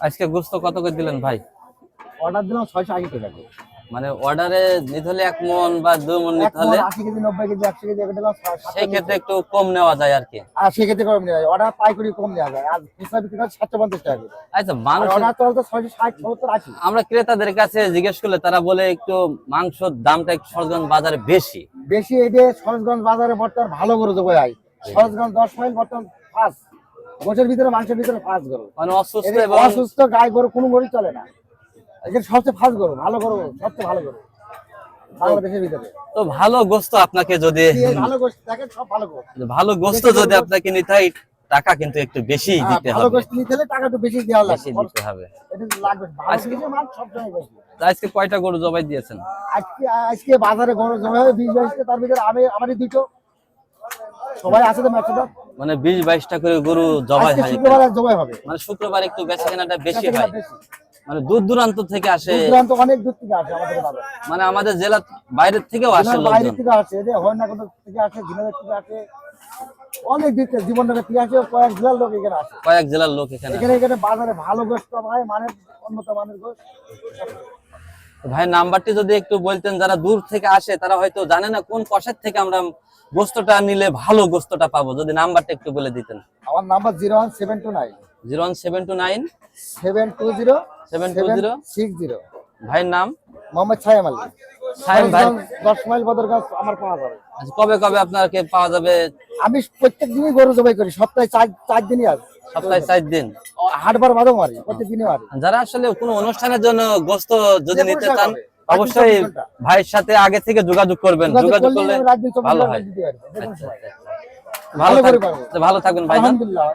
আজকে গোস্ত কত করে দিলেন ভাই? অর্ডার দিলাম ছয়শো আশি টাকা করে। মানে অর্ডারে নিতে হলে এক মন বা দু মন নিতে হলে আশি কেজি নব্বই কেজি একশো কেজি সেই ক্ষেত্রে একটু কম নেওয়া যায় আর কি। আর সেক্ষেত্রে কম নেওয়া যায়। অর্ডার পাইকারি কম নেওয়া যায়। আর হিসাবে বিক্রি হয় সাতশো পঞ্চাশ টাকা আচ্ছা মাংস অর্ডার তো তো ছয়শো ষাট সত্তর আশি। আমরা ক্রেতাদের কাছে জিজ্ঞেস করলে তারা বলে একটু মাংসর দামটা একটু সরগঞ্জ বাজারে বেশি। বেশি এই যে সরোজগঞ্জ বাজারে বর্তমান ভালো গরু জবাই হয় সরোজগঞ্জ দশ মাইল বর্তমান ফার্স্ট গোছের ভিতরে মাংসের ভিতরে ফার্স্ট গরু। মানে অসুস্থ এবং অসুস্থ গায়ে গরু কোনো গরু চলে না। এদের সবচেয়ে ফার্স্ট গরু ভালো গরু সবচেয়ে ভালো গরু। বাংলাদেশের ভিতরে। তো ভালো গোস্ত আপনাকে যদি ভালো গোষ্ঠ দেখেন সব ভালো গোষ্ঠ ভালো গোস্ত যদি আপনাকে নিতে হয় টাকা কিন্তু একটু বেশি দিতে হ্যাঁ, ভালো হবে। গোষ্ঠ নিতে হলে টাকা একটু বেশি দেওয়া বেশি লাগবে দিতে হবে। এটা লাগবে। ভালো জিনিসের মাল সবসময় বেশি তা আজকে কয়টা গরু জবাই দিয়েছেন? আজকে আজকে বাজারে গরু হবে বিশ বাইশটা তার ভিতরে আমি আমারই দুটো। সবাই আছে তো একসাথে মানে বিশ বাইশটা করে গরু জবাই হয় শুক্রবার জবাই হবে। মানে শুক্রবার একটু বেচা কেনাটা বেশি হয়। মানে দূর দূরান্ত থেকে আসে। দূর দূরান্ত অনেক দূর থেকে আসে আমাদের মানে আমাদের জেলা বাইরের থেকেও আসে বাইরে থেকে আসে যে হরিণাকুণ্ড থেকে আসে ঝিনাইদহ থেকে আসে অনেক দিক থেকে জীবননগর থেকে আসে কয়েক জেলার লোক এখানে আসে। কয়েক জেলার লোক এখানে এখানে এখানে বাজারে ভালো গোষ্ঠ হয় মানের উন্নত মানের গোষ্ঠ ভাই নাম্বারটি যদি একটু বলতেন যারা দূর থেকে আসে তারা হয়তো জানে না কোন কষের থেকে আমরা গোস্তটা নিলে ভালো গোস্তটা পাবো। যদি নাম্বারটা একটু বলে দিতেন। আমার number zero one seven two nine. Zero one seven two nine. Seven two zero 720 six zero. ভাইয়ের নাম? মোহাম্মদ ছায়াম আলী। সাইম ভাই। দশ মাইল বদর গাছ আমার পাওয়া যাবে। আচ্ছা, কবে কবে আপনাকে পাওয়া যাবে? আমি প্রত্যেক দিনই গরু জবাই করি সপ্তাহে চার চার দিনই আজ সপ্তাহে চার দিন। হাটবার বাদও মারে প্রতিদিনই মারে। যারা আসলে কোনো অনুষ্ঠানের জন্য গোস্ত যদি নিতে চান অবশ্যই ভাইয়ের সাথে আগে থেকে যোগাযোগ করবেন যোগাযোগ করলে ভালো হয়। আচ্ছা। আচ্ছা, আচ্ছা। ভালো থাকবেন ভাই আলহামদুলিল্লাহ।